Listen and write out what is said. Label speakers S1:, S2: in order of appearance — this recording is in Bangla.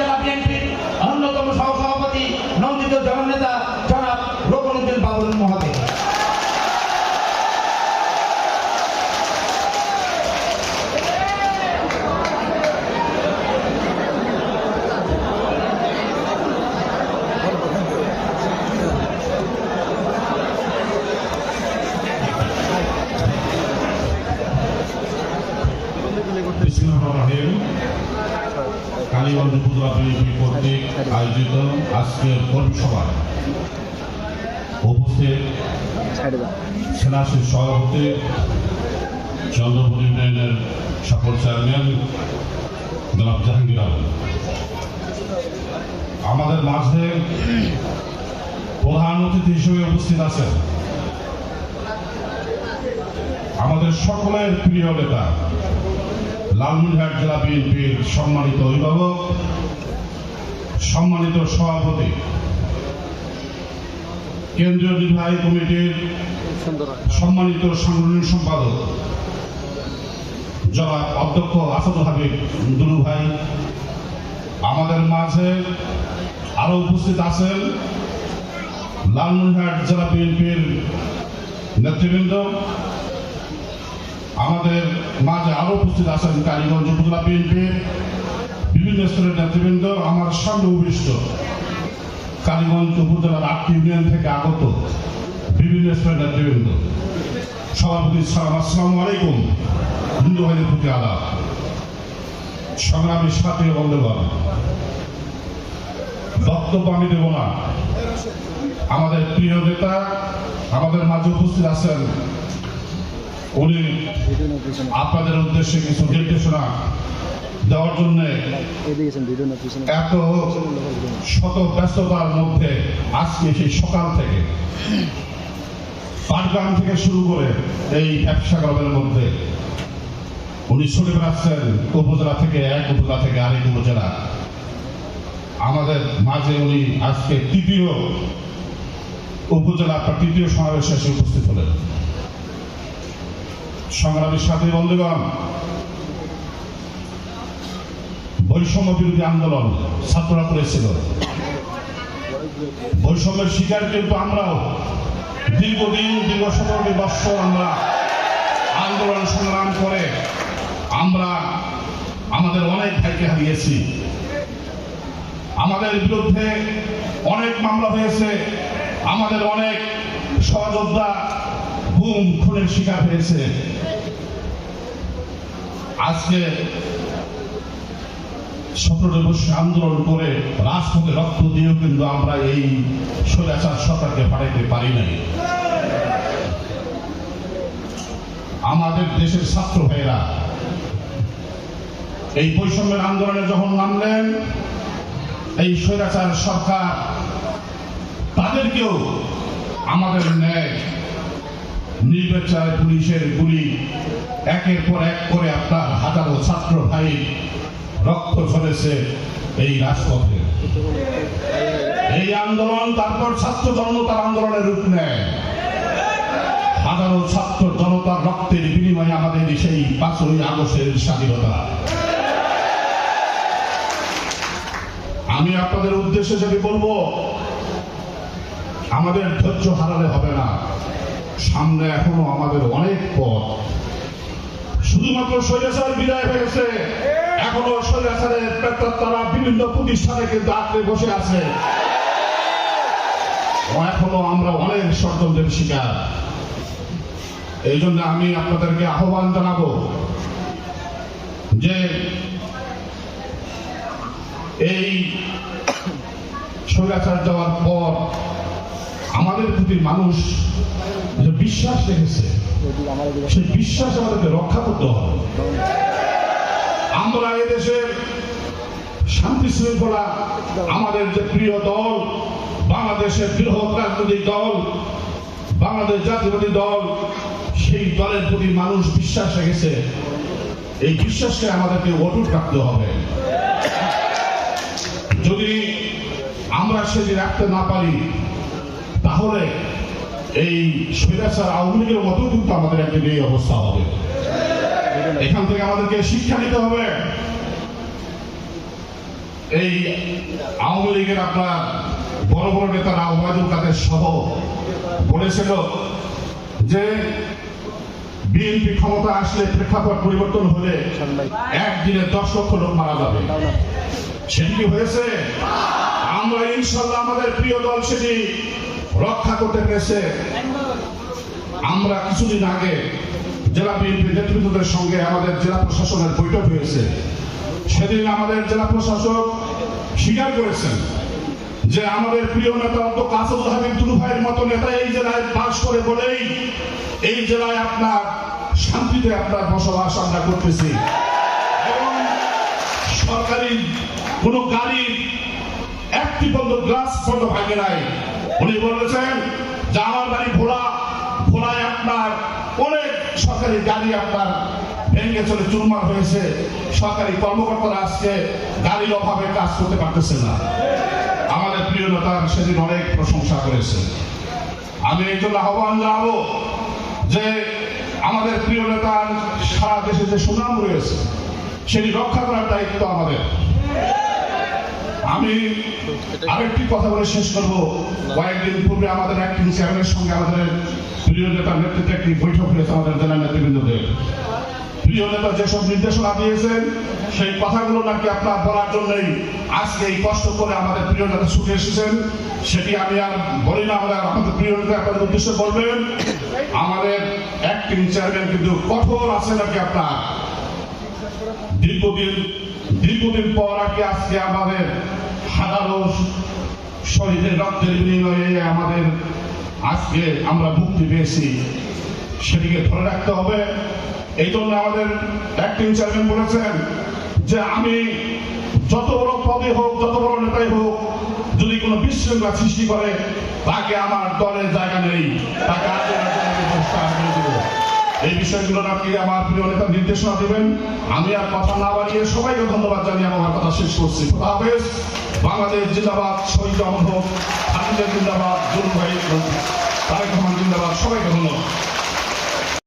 S1: জেলা বিএনপির অন্যতম সহসভাপতি নন্দিত জননেতা
S2: কালীগঞ্জ উপজেলা বিএনপি কর্তৃক আয়োজিত আজকের কর্মী সভায় উপস্থিত সেনাশীল সভাপতি, চন্দ্রপুর ইউনিয়নের সকল চেয়ারম্যান, জনাব জাহাঙ্গীর আলম। আমাদের মাঝে প্রধান অতিথি হিসেবে উপস্থিত আছেন আমাদের সকলের প্রিয় নেতা লালমনিরহাট জেলা বিএনপির সম্মানিত অভিভাবক, সম্মানিত সভাপতি, কেন্দ্রীয় নির্বাহী কমিটির সম্মানিত সাংগঠনিক সম্পাদক জনাব অধ্যক্ষ আসাদুল হাবিব দুলু ভাই, আমাদের মাঝে আরও উপস্থিত আছেন লালমনিরহাট জেলা বিএনপির নেতৃবৃন্দ মাঝে আরও উপস্থিত আছেন কালীগঞ্জ উপজেলা বিএনপির বিভিন্ন স্তরের নেতৃবৃন্দ, আমার সামনে উপবিষ্ট কালীগঞ্জ উপজেলার আটটি ইউনিয়ন থেকে আগত বিভিন্ন স্তরের নেতৃবৃন্দ। সভাপতি সালাম, আসসালামু আলাইকুম, হিন্দু ভাইদের প্রতি আলাপ। সংগ্রামী সাথী বন্ধুগণ, বক্তব্য আমি দেব না। আমাদের প্রিয় নেতা, আমাদের মাঝে উপস্থিত আছেন উনি আপনাদের উদ্দেশ্যে কিছু নির্দেশনা দেওয়ার জন্য এত শত ব্যস্ততার মধ্যে আজকে সেই সকাল থেকে পাটগ্রাম থেকে শুরু করে এই ব্যবসা গ্রামের মধ্যে উনি ছুটে বেড়াচ্ছেন উপজেলা থেকে এক উপজেলা থেকে আরেক উপজেলা। আমাদের মাঝে উনি আজকে তৃতীয় উপজেলা তৃতীয় সমাবেশে এসে উপস্থিত হলেন। সংগ্রামী সাথে, বন্ধুগণ। বৈষম্য বিরোধী আন্দোলন ছাত্ররা করেছিল। বৈষম্যের শিকার কিন্তু আমরাও। দীর্ঘদিন, দীর্ঘ সতেরোটি বৎসর আমরা আন্দোলন সংগ্রাম করে আমরা আমাদের অনেক ভাইকে হারিয়েছি। আমাদের বিরুদ্ধে অনেক মামলা হয়েছে। আমাদের অনেক সহযোদ্ধা গুম খুনের শিকার হয়েছে। আজকে সতেরো আন্দোলন করে রক্ত দিয়েও কিন্তু আমরা এই সরকারকে পারি নাই। আমাদের দেশের ছাত্র ভাইরা এই বৈষম্যের আন্দোলনে যখন নামলেন, এই স্বৈরাচার সরকার তাদেরকেও আমাদের ন্যায় নির্বিচার পুলিশের গুলি একের পর এক করে আপনার হাজারো ছাত্র ভাই রক্ত ঝরেছে এই রাজপথে। এই আন্দোলন তারপর ছাত্র জনতার আন্দোলনের রূপ নেয়। হাজারো ছাত্র জনতার রক্তের বিনিময়ে আমাদের সেই পাঁচই আগস্টের স্বাধীনতা। আমি আপনাদের উদ্দেশ্যে যদি বলব, আমাদের ধৈর্য হারালে হবে না। সামনে এখনও আমাদের অনেক পথ। শুধুমাত্র স্বৈরাচার বিদায় হয়েছে এখনও স্বৈরাচারের তারা বিভিন্ন প্রতিষ্ঠানে কিন্তু আঁকড়ে বসে আছে। এখনও আমরা অনেক ষড়যন্ত্রের শিকার। এই জন্য আমি আপনাদেরকে আহ্বান জানাব যে এই স্বৈরাচার যাওয়ার পর আমাদের প্রতি মানুষ বিশ্বাস রেখেছে, সেই বিশ্বাস আমাদেরকে রক্ষা করতে হবে। আমরা এদেশের শান্তি শৃঙ্খলা, আমাদের যে প্রিয় দল, বাংলাদেশের বৃহৎ রাজনৈতিক দল, বাংলাদেশ জাতীয়বাদী দল, সেই দলের প্রতি মানুষ বিশ্বাস রেখেছে। এই বিশ্বাসকে আমাদেরকে অটুট রাখতে হবে। যদি আমরা সেটি রাখতে না পারি তাহলে এই স্বৈরাচার আওয়ামী লীগের মতো কিন্তু আমাদের একদিন এই অবস্থা হবে এখান থেকে আমাদেরকে শিক্ষা নিতে হবে। এই আওয়ামী লীগের আপনার বড় বড় নেতারা ওবায়দুল কাদের সহ বলেছিল যে, বিএনপি ক্ষমতা আসলে প্রেক্ষাপট পরিবর্তন হলে একদিনে দশ লক্ষ লোক মারা যাবে। সেটি কি হয়েছে? আমরা ইনশাল্লাহ আমাদের প্রিয় দল সেটি রক্ষা করতে পেরেছে। আমরা কিছুদিন আগে জেলা বিএনপি নেতৃত্বদের সঙ্গে আমাদের জেলা প্রশাসনের বৈঠক হয়েছে। সেদিন আমাদের জেলা প্রশাসক স্বীকার করেছেন যে আমাদের প্রিয় নেতা অন্ত কাসুল হাবিব দুলু ভাইয়ের মতো নেতা এই জেলায় বাস করে বলেই এই জেলায় আপনার শান্তিতে আপনার বসবাস আমরা করতেছি। এবং সরকারি কোনো গাড়ি একটি বন্ধ, গ্লাস বন্ধ ভাঙে নাই। উনি বলেছেন যে আমার বাড়ি ভোলা, ভোলায় আপনার অনেক সরকারি গাড়ি আপনার ভেঙে চলে চুরমার হয়েছে। সরকারি কর্মকর্তারা আজকে গাড়ির অভাবে কাজ করতে পারতেছে না। আমাদের প্রিয় নেতার সেদিন অনেক প্রশংসা করেছে আমি এই জন্য আহ্বান জানাব যে আমাদের প্রিয় নেতার সারা দেশে যে সুনাম রয়েছে, সেটি রক্ষা করার দায়িত্ব আমাদের। আমি আরেকটি কথা বলে শেষ করব। কয়েকদিন পূর্বে আমাদের অ্যাক্টিং চেয়ারম্যানের সঙ্গে আমাদের প্রিয় নেতার নেতৃত্বে একটি বৈঠক হয়েছে আমাদের জেলা নেতৃবৃন্দদের। প্রিয় নেতা যেসব নির্দেশনা দিয়েছেন, সেই কথাগুলো নাকি আপনার বলার জন্যই আজকে এই কষ্ট করে আমাদের প্রিয় নেতা ছুটে এসেছেন, সেটি আমি আর বলি না, আমাদের আমাদের প্রিয় নেতা আপনাদের উদ্দেশ্যে বলবেন, আমাদের অ্যাক্টিং চেয়ারম্যান কিন্তু কঠোর আছে নাকি আপনার? দীর্ঘদিন দীর্ঘদিন পর আগে আজকে আমাদের হাজারো শহীদের রক্তের বিনিময়ে আমাদের আজকে আমরা মুক্তি পেয়েছি। সেটিকে ধরে রাখতে হবে। এই জন্য আমাদের অ্যাক্টিং চেয়ারম্যান বলেছেন যে আমি যত বড় পদে হোক, যত বড় নেতাই হোক, যদি কোনো বিশৃঙ্খলা সৃষ্টি করে, তাকে আমার দলের জায়গা নেই। তাকে আগে বহিষ্কার করে দেবো এই বিষয়গুলো নাকি আমার প্রিয় নেতা নির্দেশনা দেবেন। আমি আর কথা না বাড়িয়ে সবাইকে ধন্যবাদ জানিয়ে আমার কথা শেষ করছি। হাফেজ। বাংলাদেশ জিন্দাবাদ, শহীদ অমর হোক খালিদা জিন্দাবাদ জুল ভাই তারেক রহমান জিন্দাবাদ, সবাইকে ধন্যবাদ।